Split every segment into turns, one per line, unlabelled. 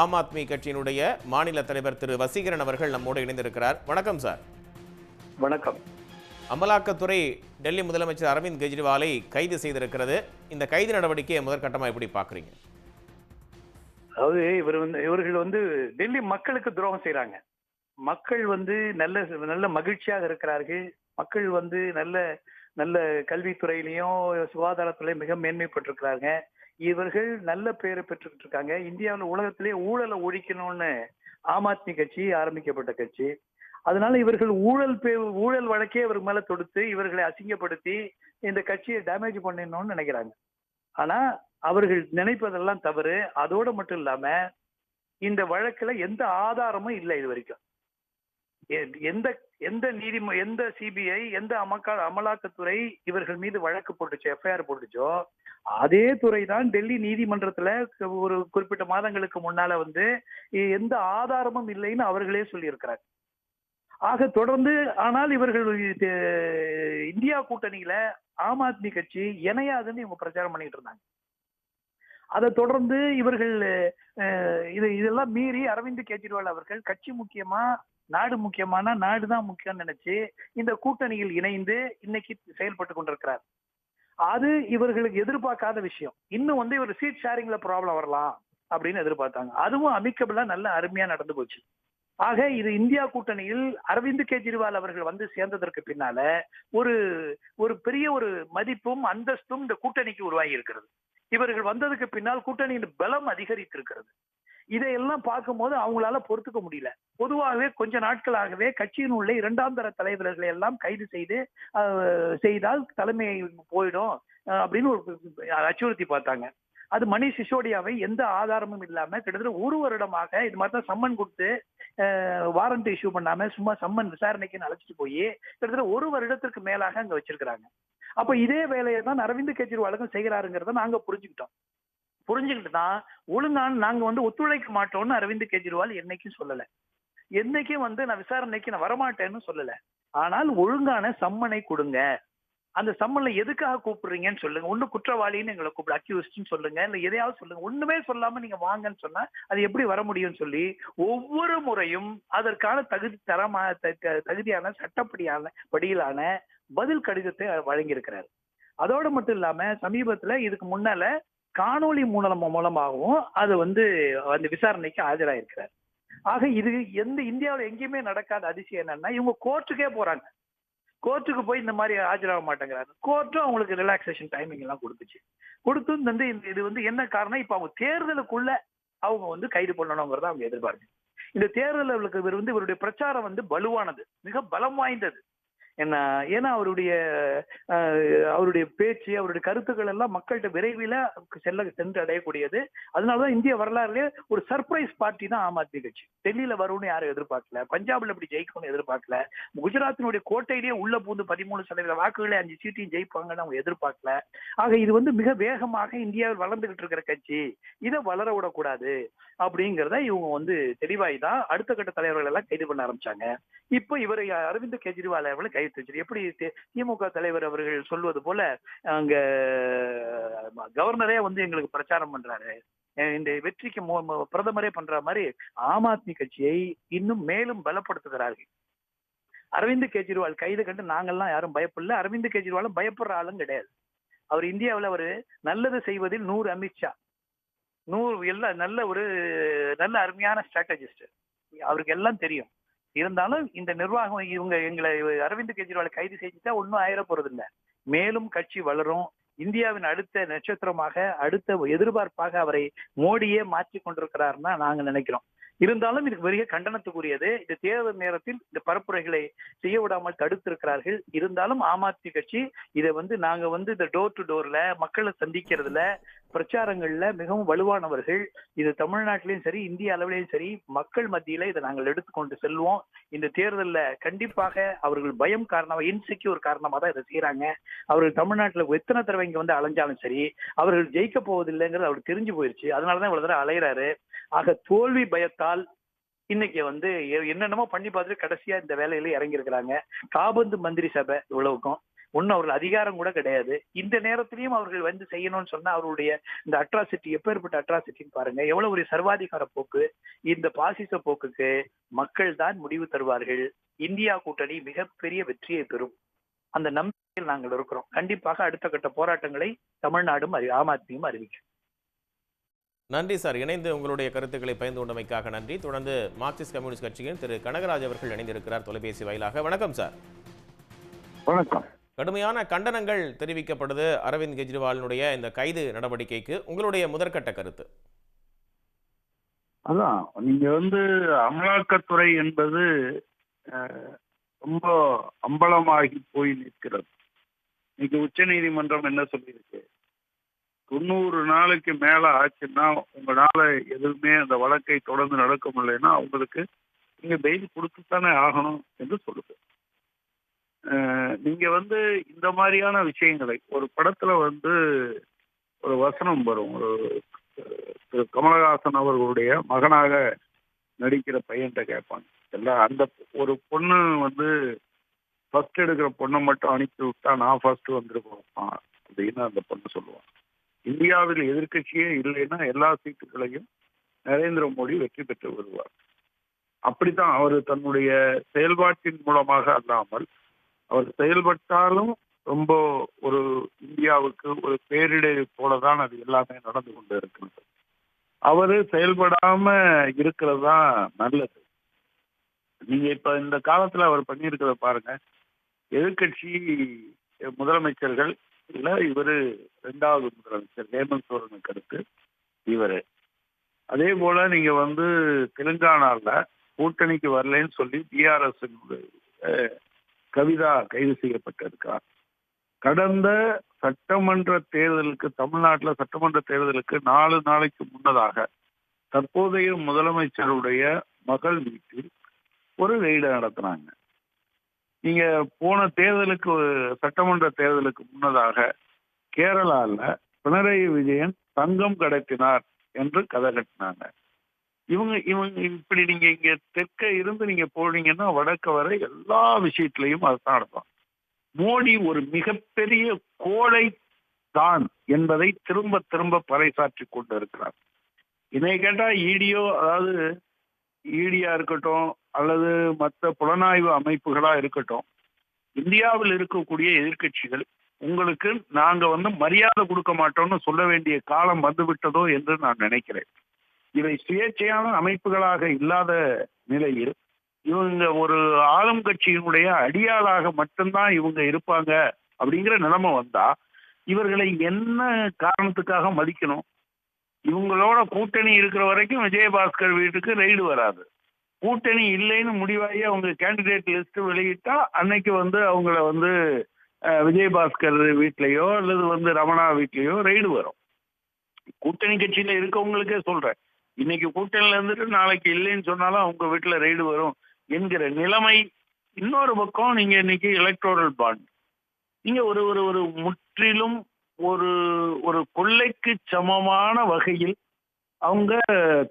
ஆம் ஆத்மி கட்சியினுடைய மாநில தலைவர் திரு வசீகரன் அவர்கள் நம்மோடு இணைந்திருக்கிறார். வணக்கம் சார்.
வணக்கம்.
அமலாக்கத்துறை டெல்லி முதலமைச்சர் அரவிந்த் கெஜ்ரிவாலை கைது செய்திருக்கிறது. இந்த கைது நடவடிக்கையை முதற்கட்டமா எப்படி பார்க்குறீங்க?
அதாவது இவர் வந்து இவர்கள் வந்து டெல்லி மக்களுக்கு துரோகம் செய்றாங்க மக்கள் வந்து நல்ல நல்ல மகிழ்ச்சியாக இருக்கிறார்கள். மக்கள் வந்து நல்ல நல்ல கல்வித்துறையிலையும் சுகாதாரத்துறையிலும் மிக மேன்மைப்பட்டிருக்கிறாங்க. இவர்கள் நல்ல பெயரை பெற்றுக்கிட்டு இருக்காங்க. இந்தியாவில் உலகத்திலே ஊழலை ஒழிக்கணும்னு ஆம் ஆத்மி கட்சி ஆரம்பிக்கப்பட்ட கட்சி. அதனால இவர்கள் ஊழல் பே- ஊழல் வழக்கே இவர் மேல தொடுத்து இவர்களை அசிங்கப்படுத்தி இந்த கட்சியை டேமேஜ் பண்ணிடணும்னு நினைக்கிறாங்க. ஆனா அவர்கள் நினைப்பதெல்லாம் தவறு. அதோட மட்டும் இல்லாம இந்த வழக்குல எந்த ஆதாரமும் இல்லை இது வரைக்கும். எந்த எந்த நீதிம எந்த சிபிஐ எந்த அமக்கா அமலாக்கத்துறை இவர்கள் மீது வழக்கு போட்டுச்சோ எஃப்ஐஆர் போட்டுச்சோ அதே துறை தான் டெல்லி நீதிமன்றத்துல ஒரு குறிப்பிட்ட மாதங்களுக்கு முன்னால வந்து எந்த ஆதாரமும் இல்லைன்னு அவர்களே சொல்லியிருக்கிறாங்க ஆக தொடர்ந்து ஆனால் இவர்கள் இது, இந்தியா கூட்டணியில ஆம் ஆத்மி கட்சி இணையாதுன்னு இவங்க பிரச்சாரம் பண்ணிட்டு இருந்தாங்க. அதை தொடர்ந்து இவர்கள் இது இதெல்லாம் மீறி அரவிந்த் கெஜ்ரிவால் அவர்கள் கட்சி முக்கியமா நாடு முக்கியமான நாடுதான் முக்கியம் முக்கியம்னு நினைச்சு இந்த கூட்டணியில் இணைந்து இன்னைக்கு செயல்பட்டு கொண்டிருக்கிறார். அது இவர்களுக்கு எதிர்பார்க்காத விஷயம். இன்னும் வந்து இவர் சீட் ஷேரிங்ல ப்ராப்ளம் வரலாம் அப்படின்னு எதிர்பார்த்தாங்க. அதுவும் அமிக்கபிளா நல்ல அருமையா நடந்து போச்சு. ஆக இது இந்தியா கூட்டணியில் அரவிந்த் கெஜ்ரிவால் அவர்கள் வந்து சேர்ந்ததற்கு பின்னால ஒரு ஒரு பெரிய ஒரு மதிப்பும் அந்தஸ்தும் இந்த கூட்டணிக்கு உருவாகி இருக்கிறது. இவர்கள் வந்ததுக்கு பின்னால் கூட்டணியின் பலம் அதிகரித்திருக்கிறது. இதையெல்லாம் பார்க்கும்போது அவங்களால பொறுத்துக்க முடியல. பொதுவாகவே கொஞ்ச நாட்களாகவே கட்சியின் உள்ள இரண்டாம் தர தலைவர்களை எல்லாம் கைது செய்து செய்தால் தலைமை போயிடும் அப்படின்னு ஒரு அச்சுறுத்தி பார்த்தாங்க. அது மணி சிசோடியாவை எந்த ஆதாரமும் இல்லாம கிட்டத்தட்ட ஒரு வருடமாக இது மாதிரி தான் சம்மன் கொடுத்து வாரண்ட் இஷ்யூ பண்ணாம சும்மா சம்மன் விசாரணைக்குன்னு அழைச்சிட்டு போய் கிட்டத்தட்ட ஒரு வருடத்திற்கு மேலாக அங்க வச்சிருக்கிறாங்க. அப்ப இதே வேலையை தான் அரவிந்த் கெஜ்ரிவாலுக்கும் செய்கிறாருங்கிறத நாங்க புரிஞ்சுக்கிட்டோம். புரிஞ்சுக்கிட்டு தான் ஒழுங்கான நாங்க வந்து ஒத்துழைக்க மாட்டோம்னு அரவிந்த் கெஜ்ரிவால் என்னைக்கும் சொல்லல. என்னைக்கும் வந்து நான் விசாரணைக்கு நான் வரமாட்டேன்னு சொல்லல. ஆனால் ஒழுங்கான சம்மனை கொடுங்க. அந்த சம்மன்ல எதுக்காக கூப்பிடுறீங்கன்னு சொல்லுங்க. ஒண்ணு குற்றவாளின்னு எங்களை கூப்பிடு அக்யூஸ்ட்னு சொல்லுங்க. இல்ல எதையாவது சொல்லுங்க. ஒண்ணுமே சொல்லாம நீங்க வாங்கன்னு சொன்னா அது எப்படி வர முடியும்னு சொல்லி ஒவ்வொரு முறையும் அதற்கான தகுதி தரமா தகுதியான சட்டப்படியான படியிலான பதில் கடிதத்தை வழங்கியிருக்கிறார். அதோட மட்டும் இல்லாம சமீபத்துல இதுக்கு முன்னால காணொளி மூலம் மூலமாகவும் அது வந்து அந்த விசாரணைக்கு ஆஜராயிருக்கிறார். ஆக இது எந்த இந்தியாவில் எங்கேயுமே நடக்காத அதிசயம் என்னன்னா இவங்க கோர்ட்டுக்கே போறாங்க. கோர்ட்டுக்கு போய் இந்த மாதிரி ஆஜராக மாட்டேங்கிறாங்க. கோர்ட்டும் அவங்களுக்கு ரிலாக்ஸேஷன் டைமிங் எல்லாம் கொடுத்துச்சு. கொடுத்து வந்து இந்த இது வந்து என்ன காரணம்? இப்ப அவங்க தேர்தலுக்குள்ள அவங்க வந்து கைது பண்ணணுங்கிறத அவங்க எதிர்பார்க்கு இந்த தேர்தலுக்கு இவர் வந்து இவருடைய பிரச்சாரம் வந்து வலுவானது மிக பலம் வாய்ந்தது. என்ன ஏன்னா அவருடைய அஹ், அவருடைய பேச்சு அவருடைய கருத்துக்கள் எல்லாம் மக்கள்கிட்ட விரைவில் செல்ல சென்று அடையக்கூடியது. அதனாலதான் இந்திய வரலாறுலயே ஒரு சர்ப்ரைஸ் பார்ட்டி தான் ஆம் ஆத்மி கட்சி. டெல்லியில வரும்னு யாரும் எதிர்பார்க்கல. பஞ்சாப்ல இப்படி ஜெயிக்கும்னு எதிர்பார்க்கல. குஜராத்தினுடைய கோட்டையிலேயே உள்ள பூந்து பதிமூணு சதவீத வாக்குகளை அஞ்சு சீட்டையும் ஜெயிப்பாங்கன்னு அவங்க எதிர்பார்க்கல. ஆக இது வந்து மிக வேகமாக இந்தியாவில் வளர்ந்துகிட்டு இருக்கிற கட்சி. இதை வளர விடக்கூடாது. அப்படிங்கிறத இவங்க வந்து தெளிவாய் தான் அடுத்த கட்ட தலைவர்கள் எல்லாம் கைது பண்ண ஆரம்பிச்சாங்க. இப்போ இவர் அரவிந்த் கெஜ்ரிவால் அவர்களை கைது வச்சிரு எப்படி திமுக தலைவர் அவர்கள் சொல்வது போல அங்க கவர்னரே வந்து எங்களுக்கு பிரச்சாரம் பண்றாரு. இந்த வெற்றிக்கு மு- பிரதமரே பண்ற மாதிரி ஆம் ஆத்மி கட்சியை இன்னும் மேலும் பலப்படுத்துகிறார்கள். அரவிந்த் கெஜ்ரிவால் கைது கண்டு நாங்கெல்லாம் யாரும் பயப்படல. அரவிந்த் கெஜ்ரிவாலும் பயப்படுற ஆளும் கிடையாது. அவர் இந்தியாவில் அவர் நல்லது செய்வதில் நூறு அமித்ஷா நூறு எல்லாம் நல்ல ஒரு நல்ல அருமையான ஸ்ட்ராட்டஜிஸ்ட் அவருக்கு எல்லாம் தெரியும். இருந்தாலும் இந்த நிர்வாகம் இவங்க எங்களை அரவிந்த் கெஜ்ரிவால் கைது செஞ்சுட்டா ஒன்றும் ஆயிர போறது இல்லை மேலும் கட்சி வளரும். இந்தியாவின் அடுத்த நட்சத்திரமாக அடுத்த எதிர்பார்ப்பாக அவரை மோடியே மாற்றி கொண்டிருக்கிறார்னா நாங்க நினைக்கிறோம். இருந்தாலும் இதுக்கு பெரிய கண்டனத்துக்குரியது இந்த தேர்தல் நேரத்தில் இந்த பரப்புரைகளை செய்ய விடாமல் தடுத்திருக்கிறார்கள். இருந்தாலும் ஆம் ஆத்மி கட்சி இதை வந்து நாங்க வந்து இந்த டோர் டு டோர்ல மக்களை சந்திக்கிறதுல பிரச்சாரங்கள்ல மிகவும் வலுவானவர்கள். இது தமிழ்நாட்டிலையும் சரி இந்திய அளவிலையும் சரி மக்கள் மத்தியில இதை நாங்கள் எடுத்துக்கொண்டு செல்வோம். இந்த தேர்தல்ல கண்டிப்பாக அவர்கள் பயம் காரணமா இன்செக்யூர் காரணமாக தான் இதை செய்யறாங்க அவர்கள் தமிழ்நாட்டுல எத்தனை தடவை இங்க வந்து அலைஞ்சாலும் சரி அவர்கள் ஜெயிக்க போவதில்லைங்கிறது அவர் தெரிஞ்சு போயிருச்சு. அதனாலதான் இவ்வளவு தடவை அலையிறாரு. ஆக தோல்வி பயத்தால் இன்னைக்கு வந்து என்னென்னமோ பண்ணி பார்த்துட்டு கடைசியா இந்த வேலையில இறங்கி இருக்கிறாங்க காபந்து மந்திரி சபை இவ்வளவுக்கும். ஒண்ணு அவர்கள் அதிகாரம் கூட கிடையாது. இந்த நேரத்திலையும் அவர்கள் வந்து செய்யணும்னு சொன்னா அவருடைய இந்த அட்ராசிட்டி எப்பேற்பட்ட அட்ராசிட்டின்னு பாருங்க. எவ்வளவு ஒரு சர்வாதிகார போக்கு. இந்த பாசிச போக்குக்கு மக்கள் தான் முடிவு தருவார்கள். இந்தியா கூட்டணி மிகப்பெரிய வெற்றியை பெறும். அந்த நம்பிக்கையில் நாங்கள் இருக்கிறோம். கண்டிப்பாக அடுத்த கட்ட போராட்டங்களை தமிழ்நாடும் ஆம் ஆத்மியும் அறிவிக்கும்.
நன்றி சார். இணைந்து உங்களுடைய கருத்துக்களை பகிர்ந்து கொண்டமைக்காக நன்றி. தொடர்ந்து மார்க்சிஸ்ட் கம்யூனிஸ்ட் கட்சியின் திரு. கனகராஜ் அவர்கள் இணைந்திருக்கிறார் தொலைபேசி வாயிலாக. வணக்கம் சார்.
வணக்கம்.
கடுமையான கண்டனங்கள் தெரிவிக்கப்படுது அரவிந்த் கெஜ்ரிவாலினுடைய இந்த கைது நடவடிக்கைக்கு. உங்களுடைய முதற்கட்ட கருத்து?
அதான் நீங்க வந்து அமலாக்கத்துறை என்பது ரொம்ப அம்பலமாகி போய் நிற்கிறது. இன்னைக்கு உச்ச நீதிமன்றம் என்ன சொல்லியிருக்கு? தொண்ணூறு நாளைக்கு மேல ஆச்சுன்னா உங்களால எதுவுமே அந்த வழக்கை தொடர்ந்து நடக்க முடியலன்னா உங்களுக்கு நீங்க பெயில் கொடுத்துத்தானே ஆகணும் என்று சொல்லுது. நீங்க வந்து இந்த மாதிரியான விஷயங்களை ஒரு படத்துல வந்து ஒரு வசனம் வரும். ஒரு திரு கமலஹாசன் அவர்களுடைய மகனாக நடிக்கிற பையன்கிட்ட கேட்பாங்க. எல்லாம் அந்த ஒரு பொண்ணு வந்து ஃபர்ஸ்ட் எடுக்கிற பொண்ணை மட்டும் அனுப்பி விட்டா நான் ஃபர்ஸ்ட் வந்துருப்பேன் அப்படின்னு அந்த பொண்ணு சொல்லுவான் இந்தியாவில் எதிர்க்கட்சியே இல்லைன்னா எல்லா சீட்டுகளையும் நரேந்திர மோடி வெற்றி பெற்று வருவார். அப்படித்தான் அவர் தன்னுடைய செயல்பாட்டின் மூலமாக அல்லாமல் அவர் செயல்பட்டாலும் ரொம்ப ஒரு இந்தியாவுக்கு ஒரு பேரிடர் போலதான் அது எல்லாமே நடந்து கொண்டு இருக்கிறது. அவரு செயல்படாம இருக்கிறது தான் நல்லது. நீங்க இப்ப இந்த காலத்துல அவர் பண்ணியிருக்கிறத பாருங்க. எதிர்க்கட்சி முதலமைச்சர்கள் இல்ல இவரு ரெண்டாவது முதலமைச்சர் ஹேமந்த் சோரனுக்கு அடுத்து இவரு. அதே போல நீங்க வந்து தெலுங்கானால கூட்டணிக்கு வரலைன்னு சொல்லி பிஆர்எஸ் கவிதா கைது செய்யப்பட்டிருக்கார் கடந்த சட்டமன்ற தேர்தலுக்கு தமிழ்நாட்டுல சட்டமன்ற தேர்தலுக்கு நாலு நாளைக்கு முன்னதாக தற்போதைய முதலமைச்சருடைய மகள் வீட்டில் ஒரு ரெய்டு நடத்தினாங்க. நீங்க போன தேர்தலுக்கு சட்டமன்ற தேர்தலுக்கு முன்னதாக கேரளால பினராயி விஜயன் தங்கம் கடத்தினார் என்று கதை கட்டினாங்க. இவங்க இவங்க இப்படி நீங்க இங்க தெற்க இருந்து நீங்க போனீங்கன்னா வடக்க வர எல்லா விஷயத்திலையும் அதுதான் நடக்கும். மோடி ஒரு மிகப்பெரிய கோழை தான் என்பதை திரும்ப திரும்ப பறைசாற்றி கொண்டு இருக்கிறார் இதை கேட்டா ஈடியோ அதாவது ஈடியா இருக்கட்டும் அல்லது மற்ற புலனாய்வு அமைப்புகளா இருக்கட்டும் இந்தியாவில் இருக்கக்கூடிய எதிர்க்கட்சிகள் உங்களுக்கு நாங்க வந்து மரியாதை கொடுக்க மாட்டோம்னு சொல்ல வேண்டிய காலம் வந்துவிட்டதோ என்று நான் நினைக்கிறேன். இவை சுயேட்சையான அமைப்புகளாக இல்லாத நிலையில் இவங்க ஒரு ஆளும் கட்சியினுடைய அடியாளாக மட்டும்தான் இவங்க இருப்பாங்க அப்படிங்கிற நிலைமை வந்தா இவர்களை என்ன காரணத்துக்காக மதிக்கணும்? இவங்களோட கூட்டணி இருக்கிற வரைக்கும் விஜயபாஸ்கர் வீட்டுக்கு ரெய்டு வராது. கூட்டணி இல்லைன்னு முடிவாகி அவங்க கேண்டிடேட் லிஸ்ட் வெளியிட்டா அன்னைக்கு வந்து அவங்கள வந்து விஜயபாஸ்கர் வீட்லயோ அல்லது வந்து ரமணா வீட்லயோ ரெய்டு வரும். கூட்டணி கட்சியில இருக்கவங்களுக்கே சொல்றேன். இன்னைக்கு கூட்டணியில இருந்துட்டு நாளைக்கு இல்லைன்னு சொன்னாலும் அவங்க வீட்டுல ரெய்டு வரும் என்கிற நிலைமை இன்னொரு பக்கம் நீங்க இன்னைக்கு எலக்ட்ரோரல் பாண்ட் நீங்க ஒரு ஒரு ஒரு முற்றிலும் ஒரு ஒரு கொள்ளைக்கு சமமான வகையில் அவங்க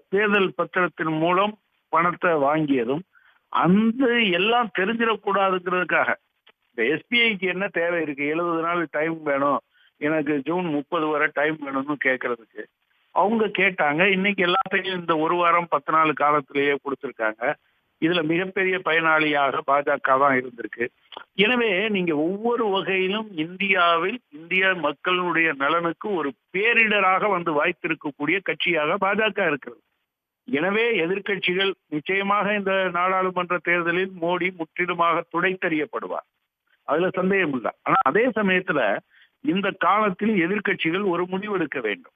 தேர்தல் பத்திரத்தின் மூலம் பணத்தை வாங்கியதும் அந்த எல்லாம் தெரிஞ்சிடக்கூடாதுங்கிறதுக்காக. இந்த எஸ்பிஐக்கு என்ன தேவை இருக்கு? எழுபது நாள் டைம் வேணும். எனக்கு ஜூன் முப்பது வரை டைம் வேணும்னு கேட்கறதுக்கு அவங்க கேட்டாங்க இன்னைக்கு எல்லாத்தையும் இந்த ஒரு வாரம் பத்து நாள் காலத்திலேயே கொடுத்துருக்காங்க. இதுல மிகப்பெரிய பயனாளியாக பாஜக தான் இருந்திருக்கு. எனவே நீங்க ஒவ்வொரு வகையிலும் இந்தியாவில் இந்திய மக்களுடைய நலனுக்கு ஒரு பேரிடராக வந்து வாய்த்திருக்கக்கூடிய கட்சியாக பாஜக இருக்கிறது. எனவே எதிர்க்கட்சிகள் நிச்சயமாக இந்த நாடாளுமன்ற தேர்தலில் மோடி முற்றிலுமாக துடைத்தறியப்படுவார். அதுல சந்தேகம் இல்லை ஆனா அதே சமயத்துல இந்த காலத்தில் எதிர்க்கட்சிகள் ஒரு முடிவெடுக்க வேண்டும்.